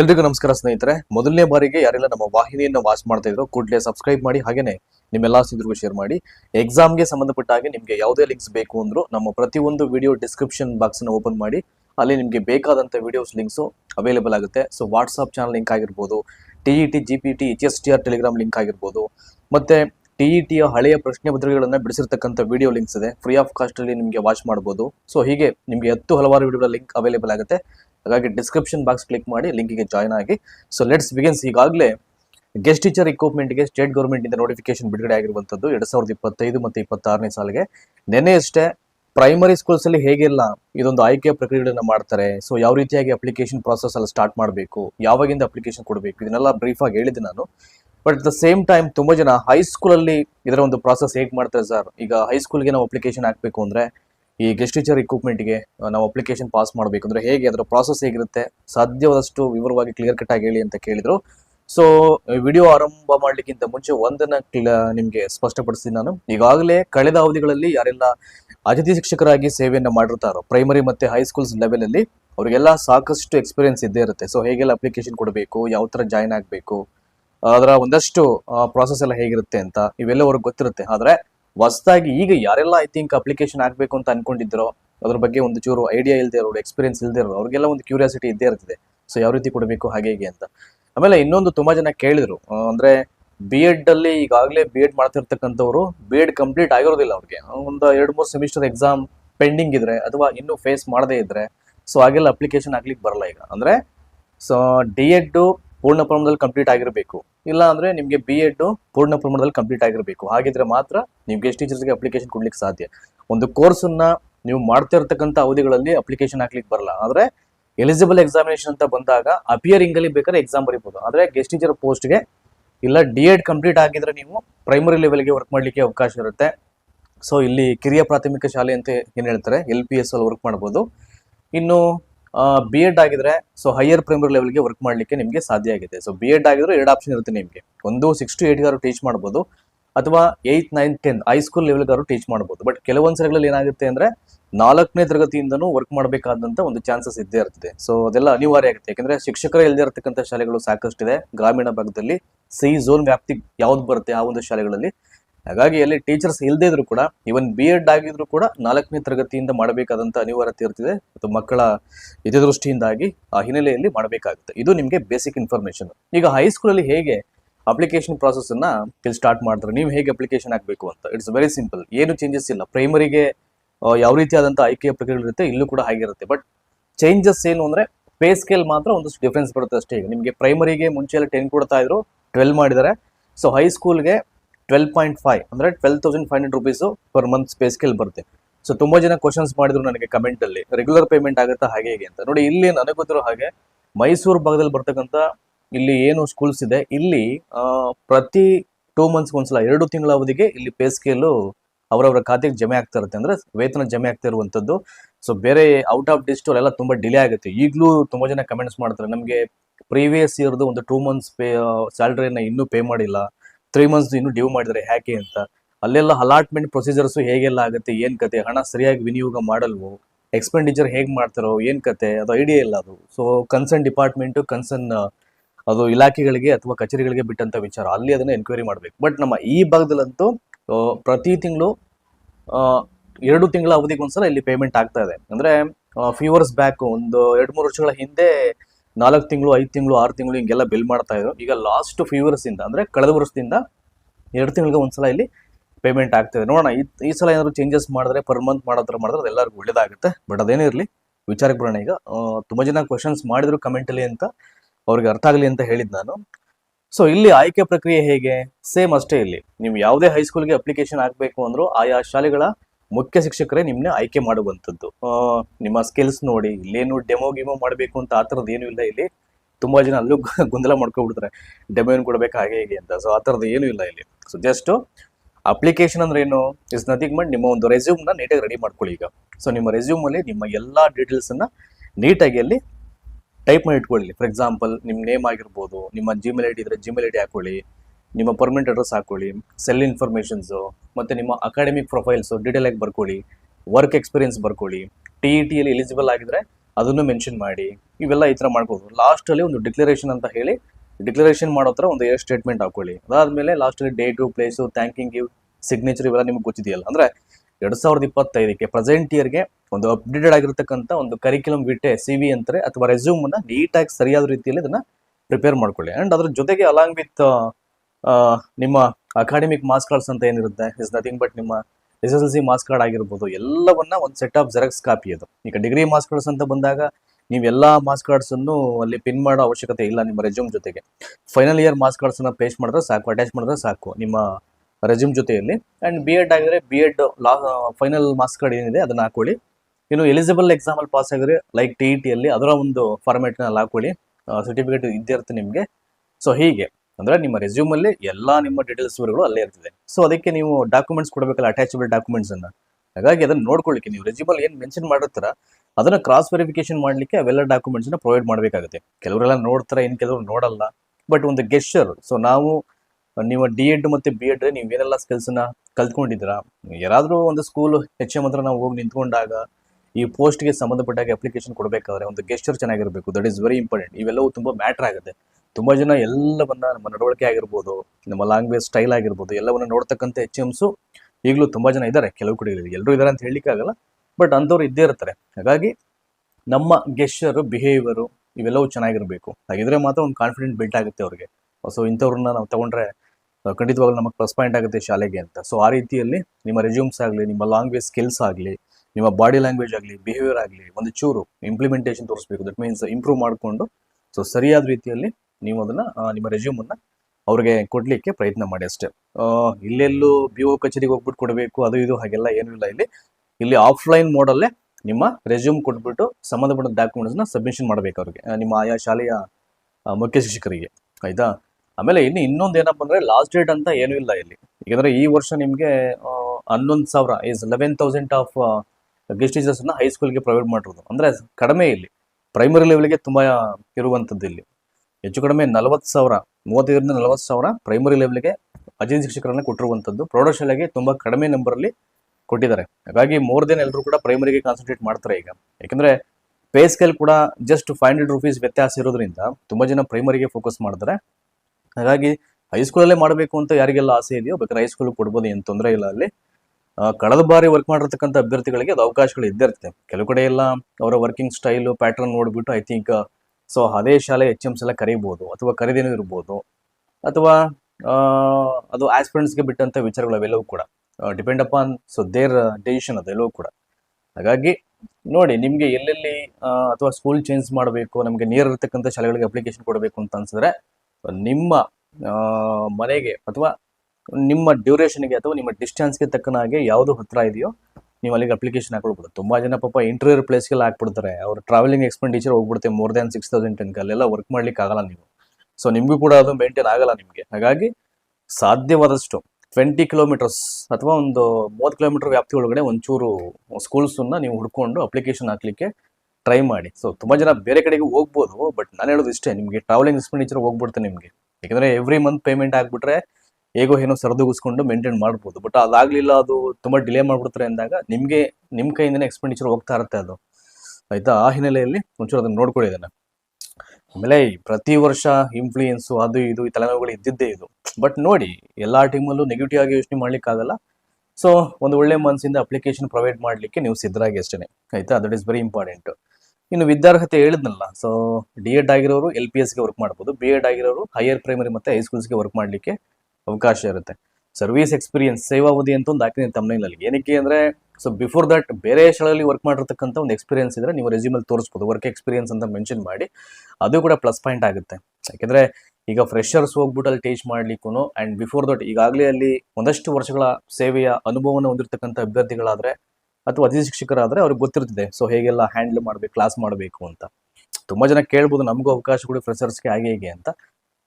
ಎಲ್ರಿಗೂ ನಮಸ್ಕಾರ ಸ್ನೇಹಿತರೆ. ಮೊದಲನೇ ಬಾರಿಗೆ ಯಾರೆಲ್ಲ ನಮ್ಮ ವಾಹಿನಿಯನ್ನು ವಾಚ್ ಮಾಡ್ತಾ ಇದ್ರು ಕೂಡಲೇ ಸಬ್ಸ್ಕ್ರೈಬ್ ಮಾಡಿ, ಹಾಗೇನೆ ನಿಮ್ಮೆಲ್ಲ ಸ್ನೇಹಿತರಿಗೂ ಶೇರ್ ಮಾಡಿ. ಎಕ್ಸಾಮ್ಗೆ ಸಂಬಂಧಪಟ್ಟ ಹಾಗೆ ನಿಮಗೆ ಯಾವುದೇ ಲಿಂಕ್ಸ್ ಬೇಕು ಅಂದ್ರು ನಮ್ಮ ಪ್ರತಿಯೊಂದು ವಿಡಿಯೋ ಡಿಸ್ಕ್ರಿಪ್ಷನ್ ಬಾಕ್ಸ್ ಅನ್ನು ಓಪನ್ ಮಾಡಿ, ಅಲ್ಲಿ ನಿಮಗೆ ಬೇಕಾದಂಥ ವಿಡಿಯೋಸ್ ಲಿಂಕ್ಸು ಅವೈಲೇಬಲ್ ಆಗುತ್ತೆ. ಸೊ ವಾಟ್ಸ್ಆಪ್ ಚಾನಲ್ ಲಿಂಕ್ ಆಗಿರ್ಬೋದು T E T G P T H S T R Telegram link ಆಗಿರ್ಬೋದು, ಮತ್ತೆ ಟಿ ಇ ಟಿಯ ಹಳೆಯ ಪ್ರಶ್ನೆ ಪತ್ರಿಕೆಗಳನ್ನ ಬಿಡಿಸಿರ್ತಕ್ಕಂಥ ವಿಡಿಯೋ ಲಿಂಕ್ಸ್ ಇದೆ. ಫ್ರೀ ಆಫ್ ಕಾಸ್ಟ್ ಅಲ್ಲಿ ನಿಮಗೆ ವಾಚ್ ಮಾಡಬಹುದು ಸೊ ಹೀಗೆ ನಿಮಗೆ ಹತ್ತು ಹಲವಾರು ವಿಡಿಯೋಗಳ ಲಿಂಕ್ ಅವೈಲೇಬಲ್ ಆಗುತ್ತೆ. ಹಾಗಾಗಿ ಡಿಸ್ಕ್ರಿಪ್ಷನ್ ಬಾಕ್ಸ್ ಕ್ಲಿಕ್ ಮಾಡಿ ಲಿಂಕಿಗೆ ಜಾಯ್ನ್ ಆಗಿ. ಸೊ ಲೆಟ್ಸ್ ಬಿಗಿನ್ಸ್ ಈಗಾಗಲೇ ಗೆಸ್ಟ್ ಟೀಚರ್ಗೆ ಸ್ಟೇಟ್ ಗೌರ್ಮೆಂಟ್ ಇಂದ ನೋಟಿಫಿಕೇಶನ್ ಬಿಡುಗಡೆ ಆಗಿರುವಂಥದ್ದು ಎರಡ್ ಸಾವಿರದ ಇಪ್ಪತ್ತೈದು ಮತ್ತು ಇಪ್ಪತ್ತಾರನೇ ಸಾಲಿಗೆ. ನಿನ್ನೆ ಅಷ್ಟೇ ಪ್ರೈಮರಿ ಸ್ಕೂಲ್ಸ್ ಅಲ್ಲಿ ಹೇಗೆಲ್ಲ ಇದೊಂದು ಆಯ್ಕೆ ಪ್ರಕ್ರಿಯೆಗಳನ್ನ ಮಾಡ್ತಾರೆ ಸೊ ಯಾವ ರೀತಿಯಾಗಿ ಅಪ್ಲಿಕೇಶನ್ ಪ್ರಾಸೆಸ್ ಎಲ್ಲ ಸ್ಟಾರ್ಟ್ ಮಾಡಬೇಕು, ಯಾವಾಗಿಂದ ಅಪ್ಲಿಕೇಶನ್ ಕೊಡಬೇಕು, ಇದನ್ನೆಲ್ಲ ಬ್ರೀಫ್ ಆಗಿ ಹೇಳಿದೆ ನಾನು. ಬಟ್ ದ ಸೇಮ್ ಟೈಮ್ ತುಂಬಾ ಜನ ಹೈಸ್ಕೂಲ್ ಅಲ್ಲಿ ಇದರ ಒಂದು ಪ್ರಾಸೆಸ್ ಹೇಗೆ ಮಾಡ್ತಾರೆ ಸರ್ ಈಗ ಹೈಸ್ಕೂಲ್ಗೆ ನಾವು ಅಪ್ಲಿಕೇಶನ್ ಹಾಕಬೇಕು ಅಂದ್ರೆ ಈ ಗೆಸ್ಟ್ ಟೀಚರ್ಗೆ ನಾವು ಅಪ್ಲಿಕೇಶನ್ ಪಾಸ್ ಮಾಡಬೇಕು ಅಂದ್ರೆ ಹೇಗೆ, ಅದರ ಪ್ರಾಸೆಸ್ ಹೇಗಿರುತ್ತೆ, ಸಾಧ್ಯವಾದಷ್ಟು ವಿವರವಾಗಿ ಕ್ಲಿಯರ್ ಕಟ್ ಆಗಿ ಹೇಳಿ ಅಂತ ಕೇಳಿದ್ರು. ಸೊ ವಿಡಿಯೋ ಆರಂಭ ಮಾಡ್ಲಿಕ್ಕಿಂತ ಮುಂಚೆ ಒಂದನ್ನ ನಿಮಗೆ ಸ್ಪಷ್ಟಪಡಿಸ್ತೀನಿ ನಾನು. ಈಗಾಗಲೇ ಕಳೆದ ಅವಧಿಗಳಲ್ಲಿ ಯಾರೆಲ್ಲ ಅತಿಥಿ ಶಿಕ್ಷಕರಾಗಿ ಸೇವೆಯನ್ನು ಮಾಡಿರ್ತಾರೋ ಪ್ರೈಮರಿ ಮತ್ತೆ ಹೈಸ್ಕೂಲ್ಸ್ ಲೆವೆಲ್ ಅಲ್ಲಿ, ಅವರಿಗೆಲ್ಲ ಸಾಕಷ್ಟು ಎಕ್ಸ್ಪೀರಿಯನ್ಸ್ ಇದ್ದೇ ಇರುತ್ತೆ. ಸೊ ಹೇಗೆಲ್ಲ ಅಪ್ಲಿಕೇಶನ್ ಕೊಡಬೇಕು, ಯಾವ ತರ ಜಾಯ್ನ್ ಆಗಬೇಕು, ಅದರ ಒಂದಷ್ಟು ಪ್ರಾಸೆಸ್ ಎಲ್ಲ ಹೇಗಿರುತ್ತೆ ಅಂತ ಇವೆಲ್ಲ ಅವ್ರಿಗೆ ಗೊತ್ತಿರುತ್ತೆ. ಆದ್ರೆ ಹೊಸದಾಗಿ ಈಗ ಯಾರೆಲ್ಲ ಐ ಥಿಂಕ್ ಅಪ್ಲಿಕೇಶನ್ ಹಾಕ್ಬೇಕು ಅಂತ ಅನ್ಕೊಂಡಿದ್ರೋ ಅದ್ರ ಬಗ್ಗೆ ಒಂದು ಚೂರು ಐಡಿಯಾ ಇಲ್ಲದೆ ಇರೋರು ಎಕ್ಸ್ಪೀರಿಯನ್ಸ್ ಇಲ್ಲದೆ ಇರೋರು, ಅವ್ರಿಗೆಲ್ಲ ಒಂದು ಕ್ಯೂರಿಯಾಸಿಟಿ ಇದ್ದೇ ಇರ್ತದೆ. ಸೊ ಯಾವ ರೀತಿ ಕೊಡಬೇಕು, ಹಾಗೆ, ಹೇಗೆ ಅಂತ. ಆಮೇಲೆ ಇನ್ನೊಂದು ತುಂಬಾ ಜನ ಕೇಳಿದ್ರು. ಅಂದ್ರೆ ಬಿ ಎಡ್ ಅಲ್ಲಿ ಈಗಾಗಲೇ ಬಿ ಎಡ್ ಮಾಡ್ತಿರ್ತಕ್ಕಂಥವ್ರು ಬಿ ಎಡ್ ಕಂಪ್ಲೀಟ್ ಆಗಿರೋದಿಲ್ಲ ಅವ್ರಿಗೆ. ಒಂದು ಎರಡು, ಮೂರು ಸೆಮಿಸ್ಟರ್ ಎಕ್ಸಾಮ್ ಪೆಂಡಿಂಗ್ ಇದ್ರೆ ಅಥವಾ ಇನ್ನೂ ಫೇಸ್ ಮಾಡದೇ ಇದ್ರೆ ಸೊ ಹಾಗೆಲ್ಲ ಅಪ್ಲಿಕೇಶನ್ ಹಾಕ್ಲಿಕ್ಕೆ ಬರಲ್ಲ ಈಗ. ಅಂದ್ರೆ ಸೊ ಡಿ ಎಡ್ ಪೂರ್ಣ ಪ್ರಮಾಣದಲ್ಲಿ ಕಂಪ್ಲೀಟ್ ಆಗಿರಬೇಕು. ಇಲ್ಲ ಅಂದ್ರೆ ನಿಮಗೆ ಬಿ ಎಡ್ ಪೂರ್ಣ ಪ್ರಮಾಣದಲ್ಲಿ ಕಂಪ್ಲೀಟ್ ಆಗಿರಬೇಕು. ಹಾಗಿದ್ರೆ ಮಾತ್ರ ನಿಮ್ಗೆ ಗೆಸ್ಟ್ ಟೀಚರ್ಸ್ಗೆ ಅಪ್ಲಿಕೇಶನ್ ಕೊಡ್ಲಿಕ್ಕೆ ಸಾಧ್ಯ. ಒಂದು ಕೋರ್ಸನ್ನ ನೀವು ಮಾಡ್ತಾ ಇರ್ತಕ್ಕಂಥ ಅವಧಿಗಳಲ್ಲಿ ಅಪ್ಲಿಕೇಶನ್ ಹಾಕ್ಲಿಕ್ಕೆ ಬರಲ್ಲ. ಆದ್ರೆ ಎಲಿಜಿಬಲ್ ಎಕ್ಸಾಮಿನೇಷನ್ ಅಂತ ಬಂದಾಗ ಅಪಿಯರಿಂಗ್ ಅಲ್ಲಿ ಬೇಕಾದ್ರೆ ಎಕ್ಸಾಮ್ ಬರೀಬಹುದು ಆದ್ರೆ ಗೆಸ್ಟ್ ಟೀಚರ್ ಪೋಸ್ಟ್ಗೆ ಇಲ್ಲ ಡಿ ಎಡ್ ಕಂಪ್ಲೀಟ್ ಆಗಿದ್ರೆ ನೀವು ಪ್ರೈಮರಿ ಲೆವೆಲ್ಗೆ ವರ್ಕ್ ಮಾಡ್ಲಿಕ್ಕೆ ಅವಕಾಶ ಇರುತ್ತೆ. ಸೊ ಇಲ್ಲಿ ಕಿರಿಯ ಪ್ರಾಥಮಿಕ ಶಾಲೆ ಅಂತ ಏನ್ ಹೇಳ್ತಾರೆ? ಎಲ್ ಪಿ ಎಸ್ ಅಲ್ಲಿ ವರ್ಕ್ ಮಾಡ್ಬೋದು. ಇನ್ನು ಬಿ ಎಡ್ ಆಗಿದ್ರೆ ಸೊ ಹೈಯರ್ ಪ್ರೈಮರಿ ಲೆವೆಲ್ಗೆ ವರ್ಕ್ ಮಾಡ್ಲಿಕ್ಕೆ ನಿಮಗೆ ಸಾಧ್ಯ ಆಗಿದೆ. ಸೊ ಬಿ ಎಡ್ ಆಗಿದ್ರೆ ಎರಡು ಆಪ್ಷನ್ ಇರುತ್ತೆ ನಿಮಗೆ. ಒಂದು ಸಿಕ್ಸ್ ಟು ಏಟ್ಗಾರು ಟೀಚ್ ಮಾಡ್ಬೋದು, ಅಥವಾ eight nine ten high school ಲೆವೆಲ್ಗಾರು teach ಮಾಡ್ಬೋದು. ಬಟ್ ಕೆಲವೊಂದು ಸರಿಗಳಲ್ಲಿ ಏನಾಗುತ್ತೆ ಅಂದ್ರೆ, ನಾಲ್ಕನೇ ತರಗತಿಯಿಂದನೂ ವರ್ಕ್ ಮಾಡಬೇಕಾದಂತ ಒಂದು ಚಾನ್ಸಸ್ ಇದ್ದೇ ಇರ್ತದೆ. ಸೊ ಅದೆಲ್ಲ ಅನಿವಾರ್ಯ ಆಗುತ್ತೆ. ಯಾಕಂದ್ರೆ ಶಿಕ್ಷಕರ ಇಲ್ಲದೆ ಇರತಕ್ಕಂಥ ಶಾಲೆಗಳು ಸಾಕಷ್ಟಿದೆ. ಗ್ರಾಮೀಣ ಭಾಗದಲ್ಲಿ ಸಿ ಝೋನ್ ವ್ಯಾಪ್ತಿ ಯಾವ್ದು ಬರುತ್ತೆ ಆ ಒಂದು ಶಾಲೆಗಳಲ್ಲಿ. ಹಾಗಾಗಿ ಅಲ್ಲಿ ಟೀಚರ್ಸ್ ಇಲ್ಲದೇ ಇದ್ರು ಕೂಡ ಇವನ್ ಬಿ ಎಡ್ ಆಗಿದ್ರು ಕೂಡ ನಾಲ್ಕನೇ ತರಗತಿಯಿಂದ ಮಾಡಬೇಕಾದಂತ ಅನಿವಾರ್ಯತೆ ಇರ್ತಿದೆ. ಮತ್ತು ಮಕ್ಕಳ ಹಿತದೃಷ್ಟಿಯಿಂದಾಗಿ ಆ ಹಿನ್ನೆಲೆಯಲ್ಲಿ ಮಾಡಬೇಕಾಗುತ್ತೆ. ಇದು ನಿಮಗೆ ಬೇಸಿಕ್ ಇನ್ಫಾರ್ಮೇಶನ್ ಈಗ ಹೈಸ್ಕೂಲ್ ಅಲ್ಲಿ ಹೇಗೆ ಅಪ್ಲಿಕೇಶನ್ ಪ್ರಾಸೆಸ್ ಅನ್ನ ಸ್ಟಾರ್ಟ್ ಮಾಡಿದ್ರೆ ನೀವು ಹೇಗೆ ಅಪ್ಲಿಕೇಶನ್ ಹಾಕಬೇಕು ಅಂತ? ಇಟ್ಸ್ ವೆರಿ ಸಿಂಪಲ್ ಏನು ಚೇಂಜಸ್ ಇಲ್ಲ. ಪ್ರೈಮರಿಗೆ ಯಾವ ರೀತಿಯಾದಂತಹ ಆಯ್ಕೆಯ ಪ್ರಕ್ರಿಯೆಗಳಿರುತ್ತೆ ಇಲ್ಲೂ ಕೂಡ ಹಾಗಿರುತ್ತೆ ಬಟ್ ಚೇಂಜಸ್ ಏನು ಅಂದ್ರೆ ಪೇ ಸ್ಕೇಲ್ ಮಾತ್ರ ಒಂದಷ್ಟು ಡಿಫ್ರೆನ್ಸ್ ಬರುತ್ತೆ ಅಷ್ಟೇ. ನಿಮಗೆ ಪ್ರೈಮರಿಗೆ ಮುಂಚೆ ಎಲ್ಲ ಟೆನ್ ಕೊಡ್ತಾ ಇದ್ರು ಟ್ವೆಲ್ ಮಾಡಿದ್ದಾರೆ. ಸೊ ಹೈಸ್ಕೂಲ್ಗೆ ಟ್ವೆಲ್ ಪಾಯಿಂಟ್ ಫೈವ್ ಅಂದ್ರೆ twelve thousand five hundred rupees per month pay scale ಬರುತ್ತೆ. ಸೊ ತುಂಬಾ ಜನ ಕ್ವಶನ್ಸ್ ಮಾಡಿದ್ರು ನನಗೆ ಕಮೆಂಟಲ್ಲಿ ರೆಗ್ಯುಲರ್ ಪೇಮೆಂಟ್ ಆಗುತ್ತಾ ಹಾಗೆ ಹೇಗೆ ಅಂತ. ನೋಡಿ, ಇಲ್ಲಿ ನನಗೆ ಗೊತ್ತಿರೋ ಹಾಗೆ ಮೈಸೂರು ಭಾಗದಲ್ಲಿ ಬರ್ತಕ್ಕಂಥ ಇಲ್ಲಿ ಏನು ಸ್ಕೂಲ್ಸ್ ಇದೆ, ಇಲ್ಲಿ ಪ್ರತಿ ಟೂ ಮಂತ್ಸ್ ಒಂದ್ಸಲ, ಎರಡು ತಿಂಗಳ ಅವಧಿಗೆ ಇಲ್ಲಿ ಪೇ ಸ್ಕೇಲು ಅವರವರ ಖಾತೆಗೆ ಜಮೆ ಆಗ್ತಾ ಇರುತ್ತೆ. ಅಂದ್ರೆ ವೇತನ ಜಮೆ ಆಗ್ತಾ ಇರುವಂಥದ್ದು. ಸೊ ಬೇರೆ ಔಟ್ ಆಫ್ ಡಿಸ್ಟ್ ಎಲ್ಲ ತುಂಬಾ ಡಿಲೇ ಆಗುತ್ತೆ. ಈಗಲೂ ತುಂಬಾ ಜನ ಕಮೆಂಟ್ಸ್ ಮಾಡ್ತಾರೆ, ನಮಗೆ ಪ್ರೀವಿಯಸ್ ಇಯರ್ದು ಒಂದು ಟೂ ಮಂತ್ಸ್ ಪೇ ಸ್ಯಾಲ್ರಿಯನ್ನು ಇನ್ನೂ ಪೇ ಮಾಡಿಲ್ಲ. ತ್ರೀ ಮಂತ್ಸ್ ಇನ್ನು ಡ್ಯೂ ಮಾಡಿದರೆ ಯಾಕೆ ಅಂತ. ಅಲ್ಲೆಲ್ಲ ಅಲಾಟ್ಮೆಂಟ್ ಪ್ರೊಸೀಜರ್ಸು ಹೇಗೆಲ್ಲ ಆಗುತ್ತೆ, ಏನು ಕತೆ, ಹಣ ಸರಿಯಾಗಿ ವಿನಿಯೋಗ ಮಾಡಲ್ವೋ ಎಕ್ಸ್ಪೆಂಡಿಚರ್ ಹೇಗೆ ಮಾಡ್ತಾರೋ, ಏನು ಕತೆ, ಅದು ಐಡಿಯಾ ಇಲ್ಲ ಅದು. ಸೊ ಕನ್ಸರ್ನ್ ಡಿಪಾರ್ಟ್ಮೆಂಟ್ ಕನ್ಸರ್ನ್ ಅದು ಇಲಾಖೆಗಳಿಗೆ ಅಥವಾ ಕಚೇರಿಗಳಿಗೆ ಬಿಟ್ಟಂತ ವಿಚಾರ. ಅಲ್ಲಿ ಅದನ್ನ ಎನ್ಕ್ವೈರಿ ಮಾಡಬೇಕು. ಬಟ್ ನಮ್ಮ ಈ ಭಾಗದಲ್ಲಂತೂ ಪ್ರತಿ ತಿಂಗಳು ಎರಡು ತಿಂಗಳ ಅವಧಿಗೊಂದ್ಸಲ ಇಲ್ಲಿ ಪೇಮೆಂಟ್ ಆಗ್ತಾ ಇದೆ. ಅಂದ್ರೆ ಫ್ಯೂ ಅವರ್ಸ್ ಬ್ಯಾಕ್ ಒಂದು ಎರಡು, ಮೂರು ವರ್ಷಗಳ ಹಿಂದೆ ನಾಲ್ಕು ತಿಂಗಳು, ಐದು ತಿಂಗಳು, ಆರು ತಿಂಗಳು ಹಿಂಗೆಲ್ಲ ಬಿಲ್ ಮಾಡ್ತಾ ಇದ್ರು. ಈಗ ಲಾಸ್ಟ್ ಫ್ಯೂ ಇಂದ, ಅಂದ್ರೆ ಕಳೆದ ವರ್ಷದಿಂದ ಎರಡು ತಿಂಗಳಿಗೆ ಒಂದ್ಸಲ ಇಲ್ಲಿ ಪೇಮೆಂಟ್ ಆಗ್ತಿದೆ. ನೋಡೋಣ, ಈ ಈ ಸಲ ಏನಾದ್ರು ಚೇಂಜಸ್ ಮಾಡಿದ್ರೆ ಪರ್ ಮಂತ್ ಮಾಡೋದ್ರ ಮಾಡಿದ್ರೆ ಎಲ್ಲರಿಗೂ ಒಳ್ಳೇದಾಗುತ್ತೆ. ಬಟ್ ಅದೇನೇ ಇರಲಿ ವಿಚಾರಕ್ಕೆ ಬರೋಣ ಈಗ. ತುಂಬ ತುಂಬಾ ಜನ ಕ್ವಶನ್ಸ್ ಮಾಡಿದ್ರು ಕಮೆಂಟಲ್ಲಿ ಅಂತ, ಅವ್ರಿಗೆ ಅರ್ಥ ಆಗಲಿ ಅಂತ ಹೇಳಿದ್ ನಾನು. ಸೊ ಇಲ್ಲಿ ಆಯ್ಕೆ ಪ್ರಕ್ರಿಯೆ ಹೇಗೆ? ಸೇಮ್ ಅಷ್ಟೇ ಇಲ್ಲಿ. ನೀವು ಯಾವುದೇ ಹೈಸ್ಕೂಲ್ಗೆ ಅಪ್ಲಿಕೇಶನ್ ಹಾಕಬೇಕು ಅಂದರೂ ಆಯಾ ಶಾಲೆಗಳ ಮುಖ್ಯ ಶಿಕ್ಷಕರೇ ನಿಮ್ನ ಆಯ್ಕೆ ಮಾಡುವಂಥದ್ದು. ನಿಮ್ಮ ಸ್ಕಿಲ್ಸ್ ನೋಡಿ, ಇಲ್ಲೇನು ಡೆಮೋ ಗಿಮೋ ಮಾಡಬೇಕು ಅಂತ ಆ ಥರದ್ದು ಏನೂ ಇಲ್ಲ ಇಲ್ಲಿ. ತುಂಬಾ ಜನ ಅಲ್ಲೂ ಗೊಂದಲ ಮಾಡ್ಕೊಬಿಡ್ತಾರೆ. ಡೆಮೋ ಏನು ಕೊಡಬೇಕು, ಹಾಗೆ, ಹೇಗೆ ಅಂತ. ಸೊ ಆ ಥರದ್ದು ಏನೂ ಇಲ್ಲ ಇಲ್ಲಿ. ಸೊ ಜಸ್ಟ್ ಅಪ್ಲಿಕೇಶನ್ ಅಂದ್ರೆ ಏನು? ಇಸ್ ನಥಿಂಗ್ ಮಂಡ್ ನಿಮ್ಮ ಒಂದು ರೆಸ್ಯೂಮ್ನ ನೀಟಾಗಿ ರೆಡಿ ಮಾಡ್ಕೊಳ್ಳಿ ಈಗ. ಸೊ ನಿಮ್ಮ ರೆಸ್ಯೂಮ್ ಅಲ್ಲಿ ನಿಮ್ಮ ಎಲ್ಲ ಡೀಟೇಲ್ಸನ್ನ ನೀಟಾಗಿ ಅಲ್ಲಿ ಟೈಪ್ ಮಾಡಿ ಇಟ್ಕೊಳ್ಳಿ. ಫಾರ್ ಎಕ್ಸಾಂಪಲ್ ನಿಮ್ಮ ನೇಮ್ ಆಗಿರ್ಬೋದು, ನಿಮ್ಮ ಜಿಮೇಲ್ ಐ ಡಿ ಇದ್ರೆ ಜಿಮೇಲ್ ಐ ಡಿ ಹಾಕೊಳ್ಳಿ. ನಿಮ್ಮ ಪರ್ಮನೆಂಟ್ ಅಡ್ರೆಸ್ ಹಾಕೊಳ್ಳಿ ಸೆಲ್ ಇನ್ಫಾರ್ಮೇಷನ್ಸು ಮತ್ತು ನಿಮ್ಮ ಅಕಾಡೆಮಿಕ್ ಪ್ರೊಫೈಲ್ಸು ಡೀಟೇಲ್ ಆಗಿ ಬರ್ಕೊಳ್ಳಿ ವರ್ಕ್ ಎಕ್ಸ್ಪೀರಿಯನ್ಸ್ ಬರ್ಕೊಳ್ಳಿ ಟಿ ಇ ಟಿಯಲ್ಲಿ ಎಲಿಜಿಬಲ್ ಆಗಿದ್ರೆ ಅದನ್ನು ಮೆನ್ಷನ್ ಮಾಡಿ, ಇವೆಲ್ಲ ಈ ಥರ ಮಾಡ್ಬೋದು. ಲಾಸ್ಟಲ್ಲಿ ಒಂದು ಡಿಕ್ಲರೇಷನ್ ಅಂತ ಹೇಳಿ ಡಿಕ್ಲರೇಷನ್ ಮಾಡೋ ಥರ ಒಂದು ಏರ್ ಸ್ಟೇಟ್ಮೆಂಟ್ ಹಾಕೊಳ್ಳಿ. ಅದಾದಮೇಲೆ ಲಾಸ್ಟಲ್ಲಿ date place thanking you signature ಇವೆಲ್ಲ ನಿಮ್ಗೆ ಗೊತ್ತಿದೆಯಲ್ಲ. ಅಂದರೆ ಎರಡು ಸಾವಿರದ ಇಪ್ಪತ್ತೈದಕ್ಕೆ ಪ್ರೆಸೆಂಟ್ ಇಯರ್ಗೆ ಒಂದು ಅಪ್ಡೇಟೆಡ್ ಆಗಿರ್ತಕ್ಕಂಥ ಒಂದು ಕರಿಕ್ಯುಲಮ್ ವಿಟೆ ಸಿ ವಿ ಅಂತಾರೆ, ಅಥವಾ ರೆಸ್ಯೂಮನ್ನು ನೀಟಾಗಿ ಸರಿಯಾದ ರೀತಿಯಲ್ಲಿ ಅದನ್ನು ಪ್ರಿಪೇರ್ ಮಾಡ್ಕೊಳ್ಳಿ. ಆ್ಯಂಡ್ ಅದ್ರ ಜೊತೆಗೆ ಅಲಾಂಗ್ ವಿತ್ ನಿಮ್ಮ ಅಕಾಡೆಮಿಕ್ ಮಾಸ್ ಕಾರ್ಡ್ಸ್ ಅಂತ ಏನಿರುತ್ತೆ ಇಸ್ ನಥಿಂಗ್ ಬಟ್ ನಿಮ್ಮ S S L C marks card ಆಗಿರ್ಬೋದು, ಎಲ್ಲವನ್ನ ಒಂದು ಸೆಟ್ ಆಫ್ ಜೆರಾಕ್ಸ್ ಕಾಪಿ ಅದು. ಈಗ ಡಿಗ್ರಿ ಮಾಸ್ ಕಾರ್ಡ್ಸ್ ಅಂತ ಬಂದಾಗ ನೀವೆಲ್ಲ ಮಾಸ್ ಕಾರ್ಡ್ಸ್ ಅನ್ನು ಅಲ್ಲಿ ಪಿನ್ ಮಾಡೋ ಅವಶ್ಯಕತೆ ಇಲ್ಲ ನಿಮ್ಮ ರೆಸ್ಯೂಮ್ ಜೊತೆಗೆ. ಫೈನಲ್ ಇಯರ್ ಮಾಸ್ ಕಾರ್ಡ್ಸ್ ಅನ್ನ ಪೇಸ್ಟ್ ಮಾಡಿದ್ರೆ ಸಾಕು ಅಟ್ಯಾಚ್ ಮಾಡಿದ್ರೆ ಸಾಕು ನಿಮ್ಮ ರೆಸ್ಯೂಮ್ ಜೊತೆಯಲ್ಲಿ. ಅಂಡ್ ಬಿ ಎಡ್ ಆಗಿದ್ರೆ ಬಿ ಎಡ್ ಲಾ ಫೈನಲ್ ಮಾಸ್ ಕಾರ್ಡ್ ಏನಿದೆ ಅದನ್ನ ಹಾಕೊಳ್ಳಿ. ಇನ್ನು ಎಲಿಜಿಬಲ್ ಎಕ್ಸಾಮಲ್ಲಿ ಪಾಸ್ ಆಗಿದ್ರೆ ಲೈಕ್ ಟಿ ಇ ಟಿಯಲ್ಲಿ ಅದರ ಒಂದು ಫಾರ್ಮೇಟ್ನಲ್ಲಿ ಹಾಕೊಳ್ಳಿ. ಸರ್ಟಿಫಿಕೇಟ್ ಇದ್ದೇ ಇರುತ್ತೆ ನಿಮಗೆ. ಸೊ ಹೀಗೆ. ಅಂದ್ರೆ ನಿಮ್ಮ ರೆಸ್ಯೂಮ್ ಅಲ್ಲಿ ಎಲ್ಲಾ ನಿಮ್ಮ ಡೀಟೇಲ್ಸ್ ವಿವರಗಳು ಅಲ್ಲೇ ಇರ್ತದೆ. ಸೊ ಅದಕ್ಕೆ ನೀವು ಡಾಕ್ಯುಮೆಂಟ್ಸ್ ಕೊಡಬೇಕಲ್ಲ ಅಟ್ಯಾಚಬಲ್ ಡಾಕ್ಯುಮೆಂಟ್ಸ್ ಅನ್ನ. ಹಾಗಾಗಿ ಅದನ್ನ ನೋಡ್ಕೊಳ್ಳಿಕ್ಕೆ ನೀವು ರೆಸ್ಯೂಮಲ್ಲಿ ಏನು ಮೆನ್ಷನ್ ಮಾಡಿರ್ತಾರ, ಅದನ್ನ ಕ್ರಾಸ್ ವೆರಿಫಿಕೇಶನ್ ಮಾಡ್ಲಿಕ್ಕೆ ಅವೆಲ್ಲ ಡಾಕ್ಯುಮೆಂಟ್ಸ್ನ ಪ್ರೊವೈಡ್ ಮಾಡಬೇಕಾಗುತ್ತೆ. ಕೆಲವರೆಲ್ಲ ನೋಡ್ತಾರೆ ಇನ್ ಕೆಲವರು ನೋಡಲ್ಲ. ಬಟ್ ಒಂದು ಗೆಸ್ಚರ್ ಸೊ ನಾವು ನೀವು ಡಿ ಎಡ್ ಮತ್ತೆ ಬಿ ಎಡ್ ನೀವು ಏನೆಲ್ಲ ಸ್ಕಿಲ್ಸ್ನ ಕಲ್ತ್ಕೊಂಡಿದ್ದೀರಾ, ಯಾರಾದ್ರೂ ಒಂದು ಸ್ಕೂಲ್ ಎಚ್ ಎಂ ಹತ್ರ ನಾವು ಹೋಗಿ ನಿಂತ್ಕೊಂಡಾಗ ಈ ಪೋಸ್ಟ್ಗೆ ಸಂಬಂಧಪಟ್ಟಾಗ ಅಪ್ಲಿಕೇಶನ್ ಕೊಡಬೇಕಾದ್ರೆ ಒಂದು ಗೆಸ್ಚರ್ ಚೆನ್ನಾಗಿರಬೇಕು. ದಟ್ ಈಸ್ ವೆರಿ ಇಂಪಾರ್ಟೆಂಟ್ ಇವೆಲ್ಲವೂ ತುಂಬಾ ಮ್ಯಾಟರ್ ಆಗುತ್ತೆ. ತುಂಬಾ ಜನ ಎಲ್ಲವನ್ನ ನಮ್ಮ ನಡವಳಿಕೆ ಆಗಿರ್ಬೋದು, ನಮ್ಮ ಲ್ಯಾಂಗ್ವೇಜ್ ಸ್ಟೈಲ್ ಆಗಿರ್ಬೋದು, ಎಲ್ಲವನ್ನು ನೋಡ್ತಕ್ಕಂಥ ಎಚ್ ಎಮ್ಸು ಈಗಲೂ ತುಂಬ ಜನ ಇದ್ದಾರೆ ಕೆಲವು ಕಡೆಗಳಲ್ಲಿ ಎಲ್ಲರೂ ಇದ್ದಾರೆ ಅಂತ ಹೇಳಲಿಕ್ಕೆ ಆಗಲ್ಲ ಬಟ್ ಅಂಥವ್ರು ಇದ್ದೇ ಇರ್ತಾರೆ. ಹಾಗಾಗಿ ನಮ್ಮ ಗೆಸ್ಟರು ಬಿಹೇವಿಯರು ಇವೆಲ್ಲವೂ ಚೆನ್ನಾಗಿರಬೇಕು. ಹಾಗಿದ್ರೆ ಮಾತ್ರ ಒಂದು ಕಾನ್ಫಿಡೆಂಟ್ ಬಿಲ್ಟ್ ಆಗುತ್ತೆ ಅವ್ರಿಗೆ. ಸೊ ಇಂಥವ್ರನ್ನ ನಾವು ತಗೊಂಡ್ರೆ ಖಂಡಿತವಾಗ್ಲೂ ನಮಗೆ ಪ್ಲಸ್ ಪಾಯಿಂಟ್ ಆಗುತ್ತೆ ಶಾಲೆಗೆ ಅಂತ. ಸೊ ಆ ರೀತಿಯಲ್ಲಿ ನಿಮ್ಮ ರೆಸ್ಯೂಮ್ಸ್ ಆಗಲಿ, ನಿಮ್ಮ ಲ್ಯಾಂಗ್ವೇಜ್ ಸ್ಕಿಲ್ಸ್ ಆಗಲಿ, ನಿಮ್ಮ ಬಾಡಿ ಲ್ಯಾಂಗ್ವೇಜ್ ಆಗಲಿ ಬಿಹೇವಿಯರ್ ಆಗಲಿ, ಒಂದು ಚೂರು ಇಂಪ್ಲಿಮೆಂಟೇಷನ್ ತೋರಿಸ್ಬೇಕು. ದಟ್ ಮೀನ್ಸ್ ಇಂಪ್ರೂವ್ ಮಾಡಿಕೊಂಡು ಸೊ ಸರಿಯಾದ ರೀತಿಯಲ್ಲಿ ನೀವು ಅದನ್ನ ನಿಮ್ಮ ರೆಸ್ಯೂಮನ್ನು ಅವ್ರಿಗೆ ಕೊಡ್ಲಿಕ್ಕೆ ಪ್ರಯತ್ನ ಮಾಡಿ ಅಷ್ಟೇ. ಇಲ್ಲೆಲ್ಲೂ ಬಿ ಓ ಕಚೇರಿಗೆ ಹೋಗ್ಬಿಟ್ಟು ಕೊಡಬೇಕು, ಅದು ಇದು ಹಾಗೆಲ್ಲ ಏನೂ ಇಲ್ಲ ಇಲ್ಲಿ. ಇಲ್ಲಿ ಆಫ್ಲೈನ್ ಮೋಡಲ್ಲೇ ನಿಮ್ಮ ರೆಸ್ಯೂಮ್ ಕೊಟ್ಬಿಟ್ಟು ಸಂಬಂಧಪಟ್ಟ ಡಾಕ್ಯುಮೆಂಟ್ಸ್ನ ಸಬ್ಮಿಷನ್ ಮಾಡಬೇಕು ಅವ್ರಿಗೆ ನಿಮ್ಮ ಆಯಾ ಶಾಲೆಯ ಮುಖ್ಯ ಶಿಕ್ಷಕರಿಗೆ, ಆಯ್ತಾ? ಆಮೇಲೆ ಇನ್ನು ಇನ್ನೊಂದು ಏನಪ್ಪ ಅಂದ್ರೆ ಲಾಸ್ಟ್ ಡೇಟ್ ಅಂತ ಏನೂ ಇಲ್ಲ ಇಲ್ಲಿ. ಯಾಕಂದ್ರೆ ಈ ವರ್ಷ ನಿಮಗೆ ಹನ್ನೊಂದು ಸಾವಿರ is eleven thousand of guest school ಹೈಸ್ಕೂಲ್ಗೆ provide ಮಾಡಿರೋದು. ಅಂದ್ರೆ ಕಡಿಮೆ ಇಲ್ಲಿ. ಪ್ರೈಮರಿ ಲೆವೆಲ್ಗೆ ತುಂಬಾ ಇರುವಂಥದ್ದು ಇಲ್ಲಿ. ಹೆಚ್ಚು ಕಡಿಮೆ ನಲವತ್ತು ಸಾವಿರ, ಮೂವತ್ತೈದರಿಂದ ನಲವತ್ತು ಸಾವಿರ ಪ್ರೈಮರಿ ಲೆವೆಲ್ಗೆ ಅಜೆನ್ ಶಿಕ್ಷಕರನ್ನ ಕೊಟ್ಟಿರುವಂಥದ್ದು ಪ್ರೌಢಶಾಲೆಗೆ ತುಂಬಾ ಕಡಿಮೆ ನಂಬರಲ್ಲಿ ಕೊಟ್ಟಿದ್ದಾರೆ. ಹಾಗಾಗಿ ಮೋರ್ ದೆನ್ ಎಲ್ಲರೂ ಕೂಡ ಪ್ರೈಮರಿಗೆ ಕಾನ್ಸಂಟ್ರೇಟ್ ಮಾಡ್ತಾರೆ ಈಗ. ಯಾಕಂದ್ರೆ ಪೇ ಸ್ಕೇಲ್ ಕೂಡ ಜಸ್ಟ್ ಫೈವ್ ಹಂಡ್ರೆಡ್ ರುಪೀಸ್ ವ್ಯತ್ಯಾಸ ಇರೋದ್ರಿಂದ ತುಂಬಾ ಜನ ಪ್ರೈಮರಿಗೆ ಫೋಕಸ್ ಮಾಡ್ತಾರೆ. ಹಾಗಾಗಿ ಹೈಸ್ಕೂಲಲ್ಲೇ ಮಾಡಬೇಕು ಅಂತ ಯಾರಿಗೆಲ್ಲ ಆಸೆ ಇದೆಯೋ, ಬೇಕಾದ್ರೆ ಹೈಸ್ಕೂಲ್ ಕೊಡ್ಬೋದು, ಏನು ತೊಂದರೆ ಇಲ್ಲ ಅಲ್ಲಿ. ಕಳೆದ ಬಾರಿ ವರ್ಕ್ ಮಾಡಿರ್ತಕ್ಕಂಥ ಅಭ್ಯರ್ಥಿಗಳಿಗೆ ಅದು ಅವಕಾಶಗಳು ಇದ್ದೇ ಇರುತ್ತೆ ಕೆಲವು ಕಡೆ ಎಲ್ಲ ಅವರ ವರ್ಕಿಂಗ್ ಸ್ಟೈಲು ಪ್ಯಾಟರ್ನ್ ನೋಡಿಬಿಟ್ಟು ಐ ಥಿಂಕ್ ಸೊ ಅದೇ ಶಾಲೆ ಎಚ್ ಎಮ್ಸ್ ಎಲ್ಲ ಕರೀಬೋದು ಅಥವಾ ಕರೆದೇನೂ ಇರ್ಬೋದು ಅಥವಾ ಅದು ಆಸ್ಪಿರೆಂಟ್ಸ್ಗೆ ಬಿಟ್ಟಂತ ವಿಚಾರಗಳು ಅವೆಲ್ಲವೂ ಕೂಡ depend upon so their decision ಅದೆಲ್ಲವೂ ಕೂಡ. ಹಾಗಾಗಿ ನೋಡಿ ನಿಮಗೆ ಎಲ್ಲೆಲ್ಲಿ ಅಥವಾ ಸ್ಕೂಲ್ ಚೇಂಜ್ ಮಾಡಬೇಕು, ನಮಗೆ ಇರತಕ್ಕಂಥ ಶಾಲೆಗಳಿಗೆ ಅಪ್ಲಿಕೇಶನ್ ಕೊಡಬೇಕು ಅಂತ ಅನ್ಸಿದ್ರೆ, ನಿಮ್ಮ ಮನೆಗೆ ಅಥವಾ ನಿಮ್ಮ ಡ್ಯೂರೇಷನ್ಗೆ ಅಥವಾ ನಿಮ್ಮ ಡಿಸ್ಟೆನ್ಸ್ಗೆ ತಕ್ಕನ ಹಾಗೆ ಯಾವುದು ಹತ್ರ ಇದೆಯೋ ನೀವು ಅಲ್ಲಿಗೆ ಅಪ್ಲಿಕೇಶನ್ ಹಾಕೊಳ್ಬೋದು. ತುಂಬಾ ಜನ ಪಾಪ ಇಂಟೀರಿಯರ್ ಪ್ಲೇಸ್ಗೆಲ್ಲ ಹಾಕ್ಬಿಡ್ತಾರೆ. ಅವ್ರು ಟ್ರಾವೆಲಿಂಗ್ ಎಕ್ಸ್ಪೆಂಡಿಚರ್ ಹೋಗ್ಬಿಡುತ್ತೆ ಮೋರ್ ದ್ಯಾನ್ ಸಿಕ್ಸ್ ತೌಸಂಡ್ ಟೆನ್ಗೆ ಅಲ್ಲೆಲ್ಲ ವರ್ಕ್ ಮಾಡ್ಲಿಕ್ಕೆ ಆಗಲ್ಲ ನೀವು. ಸೊ ನಿಮಗೂ ಕೂಡ ಅದು ಮೇಂಟೈನ್ ಆಗಲ್ಲ ನಿಮಗೆ. ಹಾಗಾಗಿ ಸಾಧ್ಯವಾದಷ್ಟು ಟ್ವೆಂಟಿ ಕಿಲೋಮೀಟರ್ಸ್ ಅಥವಾ ಒಂದು ಮೂವತ್ತು ಕಿಲೋಮೀಟರ್ ವ್ಯಾಪ್ತಿ ಒಳಗಡೆ ಒಂಚೂರು ಸ್ಕೂಲ್ಸನ್ನ ನೀವು ಹುಡ್ಕೊಂಡು ಅಪ್ಲಿಕೇಶನ್ ಹಾಕ್ಲಿಕ್ಕೆ ಟ್ರೈ ಮಾಡಿ. ಸೊ ತುಂಬಾ ಜನ ಬೇರೆ ಕಡೆಗೆ ಹೋಗ್ಬೋದು ಬಟ್ ನಾನು ಹೇಳೋದು ಇಷ್ಟೇ, ನಿಮಗೆ ಟ್ರಾವೆಲಿಂಗ್ ಎಕ್ಸ್ಪೆಂಡಿಚರ್ ಹೋಗ್ಬಿಡುತ್ತೆ ನಿಮಗೆ. ಯಾಕಂದ್ರೆ ಎವ್ರಿ ಮಂತ್ ಪೇಮೆಂಟ್ ಆಗ್ಬಿಟ್ರೆ ಹೇಗೋ ಏನೋ ಸರದುಗಿಸ್ಕೊಂಡು ಮೇಂಟೈನ್ ಮಾಡ್ಬೋದು. ಬಟ್ ಅದಾಗಲಿಲ್ಲ ಅದು ತುಂಬಾ ಡಿಲೇ ಮಾಡ್ಬಿಡ್ತಾರೆ ಅಂದಾಗ ನಿಮಗೆ ನಿಮ್ಮ ಕೈಯಿಂದನೇ ಎಕ್ಸ್ಪೆಂಡಿಚರ್ ಹೋಗ್ತಾ ಇರುತ್ತೆ ಅದು. ಆಯ್ತಾ? ಆ ಹಿನ್ನೆಲೆಯಲ್ಲಿ ಒಂಚೂರು ಅದನ್ನ ನೋಡ್ಕೊಳ್ಳಿ ಅದನ್ನು ಆಮೇಲೆ ಪ್ರತಿ ವರ್ಷ ಇನ್ಫ್ಲೂಯೆನ್ಸು ಅದು ಇದು ಈ ತಲೆನೋವುಗಳು ಇದ್ದಿದ್ದೇ ಇದು. ಬಟ್ ನೋಡಿ, ಎಲ್ಲ ಟೀಮಲ್ಲೂ ನೆಗೆಟಿವ್ ಆಗಿ ಯೋಚನೆ ಮಾಡ್ಲಿಕ್ಕಾಗಲ್ಲ. ಸೊ ಒಂದು ಒಳ್ಳೆ ಮನಸ್ಸಿಂದ ಅಪ್ಲಿಕೇಶನ್ ಪ್ರೊವೈಡ್ ಮಾಡಲಿಕ್ಕೆ ನೀವು ಸಿದ್ಧರಾಗಿ ಅಷ್ಟೇ ಆಯ್ತಾ? ದಟ್ ಇಸ್ ವೆರಿ ಇಂಪಾರ್ಟೆಂಟ್ ಇನ್ನು ವಿದ್ಯಾರ್ಹತೆ ಹೇಳಿದ್ನಲ್ಲ ಸೊ ಡಿ ಎಡ್ ಆಗಿರೋರು ಎಲ್ ಪಿ ಎಸ್ಗೆ ವರ್ಕ್ ಮಾಡ್ಬೋದು. ಬಿ ಎಡ್ ಆಗಿರೋರು ಹೈಯರ್ ಪ್ರೈಮರಿ ಮತ್ತೆ ಹೈಸ್ಕೂಲ್ಸ್ಗೆ ವರ್ಕ್ ಮಾಡಲಿಕ್ಕೆ ಅವಕಾಶ ಇರುತ್ತೆ. ಸರ್ವಿಸ್ ಎಕ್ಸ್ಪೀರಿಯನ್ಸ್ ಸೇವಾವಧಿ ಅಂತ ಒಂದು ಹಾಕಿದ್ದೀನಿ ತಮ್ಮನಲ್ಲಿ ಏನಕ್ಕೆ ಅಂದ್ರೆ ಸೊ ಬಿಫೋರ್ ದಟ್ ಬೇರೆ ಶಾಲೆಯಲ್ಲಿ ವರ್ಕ್ ಮಾಡಿರ್ತಕ್ಕಂಥ ಒಂದು ಎಕ್ಸ್ಪೀರಿಯನ್ಸ್ ಇದ್ರೆ ನೀವು ರೆಸ್ಯೂಮಲ್ಲಿ ತೋರಿಸ್ಬೋದು. ವರ್ಕ್ ಎಕ್ಸ್ಪೀರಿಯನ್ಸ್ ಅಂತ ಮೆನ್ಷನ್ ಮಾಡಿ, ಅದು ಕೂಡ ಪ್ಲಸ್ ಪಾಯಿಂಟ್ ಆಗುತ್ತೆ. ಯಾಕೆಂದ್ರೆ, ಈಗ ಫ್ರೆಶರ್ಸ್ ಹೋಗ್ಬಿಟ್ಟು ಅಲ್ಲಿ ಟೀಚ್ ಮಾಡ್ಲಿಕ್ಕೂ ಆ್ಯಂಡ್ ಬಿಫೋರ್ ದಟ್ ಈಗಾಗಲೇ ಅಲ್ಲಿ ಒಂದಷ್ಟು ವರ್ಷಗಳ ಸೇವೆಯ ಅನುಭವವನ್ನು ಹೊಂದಿರತಕ್ಕಂಥ ಅಭ್ಯರ್ಥಿಗಳಾದ್ರೆ ಅಥವಾ ಅತಿಥಿ ಶಿಕ್ಷಕರಾದರೆ ಅವ್ರಿಗೆ ಗೊತ್ತಿರ್ತದೆ. ಸೊ ಹೇಗೆಲ್ಲ ಹ್ಯಾಂಡಲ್ ಮಾಡಬೇಕು ಕ್ಲಾಸ್ ಮಾಡಬೇಕು ಅಂತ. ತುಂಬಾ ಜನ ಕೇಳ್ಬೋದು, ನಮಗೂ ಅವಕಾಶ ಕೊಡಿ ಫ್ರೆಶರ್ಸ್ಗೆ ಹಾಗೆ ಹೇಗೆ ಅಂತ.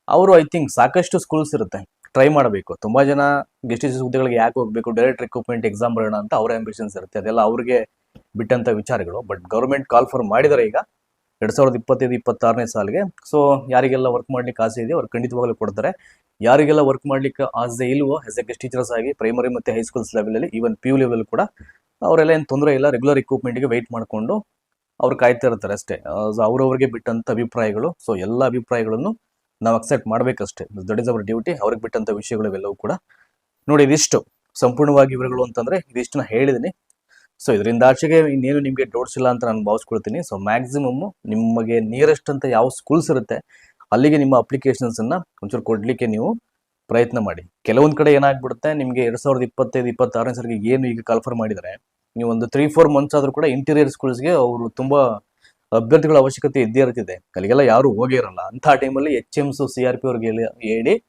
ಅವರು ಐ ಥಿಂಕ್ ಸಾಕಷ್ಟು ಸ್ಕೂಲ್ಸ್ ಇರುತ್ತೆ. ಟ್ರೈ ಮಾಡಬೇಕು. ತುಂಬಾ ಜನ ಗೆಸ್ಟ್ ಹುದ್ದೆಗಳಿಗೆ ಯಾಕೆ ಹೋಗ್ಬೇಕು ಡೈರೆಕ್ಟ್ ರಿಕ್ರೂಟ್ಮೆಂಟ್ ಎಕ್ಸಾಮ್ ಬರೋಣ ಅಂತ ಅವರ ಆಂಬಿಷನ್ಸ್ ಇರುತ್ತೆ. ಅದೆಲ್ಲ ಅವ್ರಿಗೆ ಬಿಟ್ಟಂತ ವಿಚಾರಗಳು. ಬಟ್ ಗೌರ್ಮೆಂಟ್ ಕಾಲ್ ಫಾರ್ ಮಾಡಿದರೆ ಈಗ ಎರಡ್ ಸಾವಿರದ ಇಪ್ಪತ್ತೈದು, ಇಪ್ಪತ್ತಾರನೇ ಸಾಲಿಗೆ. ಸೊ ಯಾರಿಗೆಲ್ಲ ವರ್ಕ್ ಮಾಡ್ಲಿಕ್ಕೆ ಆಸೆ ಇದೆಯೋ ಅವ್ರು ಖಂಡಿತವಾಗಲೂ ಕೊಡ್ತಾರೆ. ಯಾರಿಗೆಲ್ಲ ವರ್ಕ್ ಮಾಡ್ಲಿಕ್ಕೆ ಆಸೆ ಇಲ್ವೋ ಆಸ್ ಎ ಗೆಸ್ಟ್ ಟೀಚರ್ಸ್ ಆಗಿ ಪ್ರೈಮರಿ ಮತ್ತೆ ಹೈಸ್ಕೂಲ್ಸ್ ಲೆವೆಲ್ ಅಲ್ಲಿ ಈವನ್ ಪಿ ಯು ಲೆವೆಲ್ ಕೂಡ ಅವರೆಲ್ಲ ಏನು ತೊಂದರೆ ಇಲ್ಲ ರೆಗ್ಯುಲರ್ ರಿಕ್ರೂಟ್ಮೆಂಟ್ಗೆ ವೆಯ್ಟ್ ಮಾಡಿಕೊಂಡು ಅವ್ರು ಕಾಯ್ತಾ ಇರ್ತಾರೆ ಅಷ್ಟೇ. ಅವ್ರವ್ರಿಗೆ ಬಿಟ್ಟಂತ ಅಭಿಪ್ರಾಯಗಳು. ಸೊ ಎಲ್ಲ ಅಭಿಪ್ರಾಯಗಳನ್ನು ನಾವು ಅಕ್ಸೆಪ್ಟ್ ಮಾಡಬೇಕಷ್ಟೇ. ದಟ್ ಇಸ್ ಅವರ್ ಡ್ಯೂಟಿ ಅವ್ರಿಗೆ ಬಿಟ್ಟಂತ ವಿಷಯಗಳು ಇವೆಲ್ಲವೂ ಕೂಡ ನೋಡಿ, ಇದಿಷ್ಟು. ಸಂಪೂರ್ಣವಾಗಿ ವಿವರಗಳು ಅಂತಂದ್ರೆ ಇದಿಷ್ಟು ನಾನು ಹೇಳಿದ್ದೀನಿ ಸೊ ಇದರಿಂದ ಆಚೆಗೆ ಇನ್ನೇನು ನಿಮಗೆ ಡೌಟ್ಸ್ ಇಲ್ಲ ಅಂತ ನಾನು ಭಾವಿಸ್ಕೊಳ್ತೀನಿ. ಸೊ ಮ್ಯಾಕ್ಸಿಮಮ್ ನಿಮಗೆ ನಿಯರೆಸ್ಟ್ ಅಂತ ಯಾವ ಸ್ಕೂಲ್ಸ್ ಇರುತ್ತೆ, ಅಲ್ಲಿಗೆ ನಿಮ್ಮ ಅಪ್ಲಿಕೇಶನ್ಸ್ ಅನ್ನ ಒಂಚೂರು ಕೊಡ್ಲಿಕ್ಕೆ ನೀವು ಪ್ರಯತ್ನ ಮಾಡಿ. ಕೆಲವೊಂದು ಕಡೆ ಏನಾಗ್ಬಿಡುತ್ತೆ, ನಿಮಗೆ ಎರಡ್ ಸಾವಿರದ ಇಪ್ಪತ್ತೈದು, ಇಪ್ಪತ್ತಾರನೇ ಸಾರಿಗೆ ಏನು ಈಗ ಕನ್ಫರ್ಮ್ ಮಾಡಿದರೆ, ನೀವು ಒಂದು ತ್ರೀ ಫೋರ್ ಮಂತ್ಸ್ ಆದ್ರೂ ಕೂಡ ಇಂಟೀರಿಯರ್ ಸ್ಕೂಲ್ಸ್ಗೆ ಅವರು ತುಂಬಾ ಅಭ್ಯರ್ಥಿಗಳ ಅವಶ್ಯಕತೆ ಇದ್ದೇ ಇರ್ತಿದೆ ಅಲ್ಲಿಗೆಲ್ಲ ಯಾರು ಹೋಗಿರಲ್ಲ ಅಂತ ಟೈಮಲ್ಲಿ H Ms C R P ಅವ್ರಿಗೆ ಹೇಳಿ-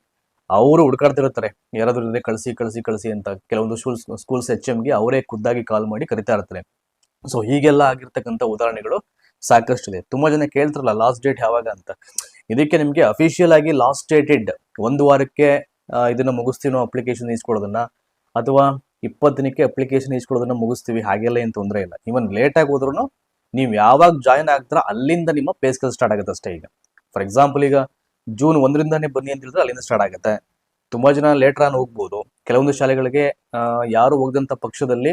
ಅವರು ಹುಡುಕಾಡ್ತಿರ್ತಾರೆ. ಯಾರಾದ್ರೂ ಇದ್ರೆ ಕಳಿಸಿ ಕಳಿಸಿ ಕಳಿಸಿ ಅಂತ ಕೆಲವೊಂದು ಸ್ಕೂಲ್ಸ್ ಸ್ಕೂಲ್ಸ್ ಎಚ್ ಎಮ್ಗೆ ಅವರೇ ಖುದ್ದಾಗಿ ಕಾಲ್ ಮಾಡಿ ಕರಿತಾ ಇರ್ತಾರೆ. ಸೊ ಹೀಗೆಲ್ಲ ಆಗಿರ್ತಕ್ಕಂಥ ಉದಾಹರಣೆಗಳು ಸಾಕಷ್ಟು ಇದೆ. ತುಂಬಾ ಜನ ಕೇಳ್ತಾರಲ್ಲ ಲಾಸ್ಟ್ ಡೇಟ್ ಯಾವಾಗ ಅಂತ? ಇದಕ್ಕೆ ನಿಮಗೆ ಅಫಿಷಿಯಲ್ ಆಗಿ ಲಾಸ್ಟ್ ಡೇಟೆಡ್ ಒಂದು ವಾರಕ್ಕೆ ಇದನ್ನ ಮುಗಿಸ್ತೀವಿ ಅಪ್ಲಿಕೇಶನ್ ಇಸ್ಕೊಳ್ಳೋದನ್ನ ಅಥವಾ ಇಪ್ಪತ್ತು ದಿನಕ್ಕೆ ಅಪ್ಲಿಕೇಶನ್ ಇಸ್ಕೊಳ್ಳೋದನ್ನ ಮುಗಿಸ್ತೀವಿ, ಹಾಗೆಲ್ಲ ಏನು ತೊಂದರೆ ಇಲ್ಲ. ಇವನ್ ಲೇಟ್ ಆಗಿ ಹೋದ್ರೂ ನೀವು ಯಾವಾಗ ಜಾಯಿನ್ ಆಗ್ತಾರ, ಅಲ್ಲಿಂದ ನಿಮ್ಮ ಪೇ ಸ್ಕೇಲ್ ಸ್ಟಾರ್ಟ್ ಆಗುತ್ತೆ ಅಷ್ಟೇ ಈಗ. ಫಾರ್ ಎಕ್ಸಾಂಪಲ್ ಈಗ ಜೂನ್ ಒಂದರಿಂದಾನೇ ಬನ್ನಿ ಅಂತ ಹೇಳಿದ್ರೆ ಅಲ್ಲಿಂದ ಸ್ಟಾರ್ಟ್ ಆಗುತ್ತೆ. ತುಂಬಾ ಜನ ಲೇಟರ್ ಆನ್ ಹೋಗ್ಬೋದು. ಕೆಲವೊಂದು ಶಾಲೆಗಳಿಗೆ ಯಾರು ಹೋಗದಂತ ಪಕ್ಷದಲ್ಲಿ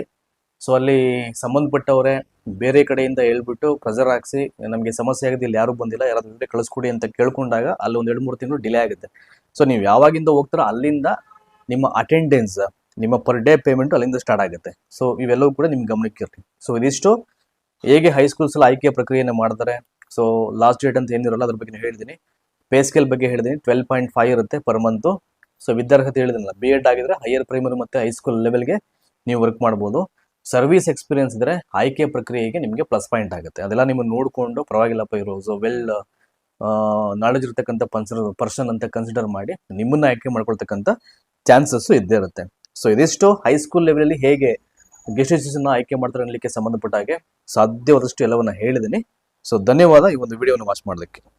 ಸೊ ಅಲ್ಲಿ ಸಂಬಂಧಪಟ್ಟವರೇ ಬೇರೆ ಕಡೆಯಿಂದ ಹೇಳ್ಬಿಟ್ಟು ಪ್ರೆಸರ್ ಹಾಕ್ಸಿ, ನಮಗೆ ಸಮಸ್ಯೆ ಆಗಿದೆ, ಇಲ್ಲಿ ಯಾರು ಬಂದಿಲ್ಲ, ಯಾರಾದ್ರೂ ಕಳಿಸ್ಕೊಡಿ ಅಂತ ಕೇಳ್ಕೊಂಡಾಗ ಅಲ್ಲಿ ಒಂದು ಎರಡು ಮೂರು ತಿಂಗಳು ಡಿಲೇ ಆಗುತ್ತೆ. ಸೊ ನೀವು ಯಾವಾಗಿಂದ ಹೋಗ್ತಾರೋ, ಅಲ್ಲಿಂದ ನಿಮ್ಮ ಅಟೆಂಡೆನ್ಸ್ ನಿಮ್ಮ ಪರ್ ಡೇ ಪೇಮೆಂಟ್ ಅಲ್ಲಿಂದ ಸ್ಟಾರ್ಟ್ ಆಗುತ್ತೆ. ಸೊ ಇವೆಲ್ಲವೂ ಕೂಡ ನಿಮ್ಗೆ ಗಮನಕ್ಕೆ ಇರಲಿ. ಸೊ ಇದಿಷ್ಟು. ಹೇಗೆ ಹೈಸ್ಕೂಲ್ಸ್ ಅಲ್ಲಿ ಆಯ್ಕೆ ಪ್ರಕ್ರಿಯೆಯನ್ನು ಮಾಡ್ತಾರೆ? ಸೊ ಲಾಸ್ಟ್ ಡೇಟ್ ಅಂತ ಏನಿರಲ್ಲ, ಅದ್ರ ಬಗ್ಗೆ ಹೇಳಿದ್ದೀನಿ ಪೇ ಸ್ಕೇಲ್ ಬಗ್ಗೆ ಹೇಳಿದ್ದೀನಿ ಟ್ವೆಲ್ ಪಾಯಿಂಟ್ ಫೈವ್ ಇರುತ್ತೆ ಪರ್ ಮಂತು ಸೊ ವಿದ್ಯಾರ್ಹತೆ ಹೇಳಿದ್ನಲ್ಲ ಬಿ ಎಡ್ ಆಗಿದ್ರೆ ಹೈಯರ್ ಪ್ರೈಮರಿ ಮತ್ತೆ ಹೈಸ್ಕೂಲ್ ಲೆವೆಲ್ಗೆ ನೀವು ವರ್ಕ್ ಮಾಡ್ಬೋದು. ಸರ್ವಿಸ್ ಎಕ್ಸ್ಪೀರಿಯನ್ಸ್ ಇದ್ರೆ ಆಯ್ಕೆ ಪ್ರಕ್ರಿಯೆಗೆ ನಿಮಗೆ ಪ್ಲಸ್ ಪಾಯಿಂಟ್ ಆಗುತ್ತೆ. ಅದೆಲ್ಲ ನೀವು ನೋಡಿಕೊಂಡು, ಪರವಾಗಿಲ್ಲಪ್ಪ ಇರೋ ಸೊ ವೆಲ್ ನಾಲೆಜ್ ಇರ್ತಕ್ಕಂಥ ಪನ್ಸರ್ ಪರ್ಸನ್ ಅಂತ ಕನ್ಸಿಡರ್ ಮಾಡಿ ನಿಮ್ಮನ್ನ ಆಯ್ಕೆ ಮಾಡ್ಕೊಳ್ತಕ್ಕಂಥ ಚಾನ್ಸಸ್ ಇದ್ದೇ ಇರುತ್ತೆ. ಸೊ ಇದಿಷ್ಟು ಹೈಸ್ಕೂಲ್ ಲೆವೆಲಲ್ಲಿ ಹೇಗೆ ಗೆಸ್ಟ್ ಆಯ್ಕೆ ಮಾಡ್ತಾರೆ ಅನ್ನಲಿಕ್ಕೆ ಸಂಬಂಧಪಟ್ಟ ಹಾಗೆ ಸಾಧ್ಯವಾದಷ್ಟು ಎಲ್ಲವನ್ನ ಹೇಳಿದ್ದೀನಿ. ಸೊ ಧನ್ಯವಾದ ಈ ಒಂದು ವಿಡಿಯೋನ ವಾಚ್ ಮಾಡೋದಕ್ಕೆ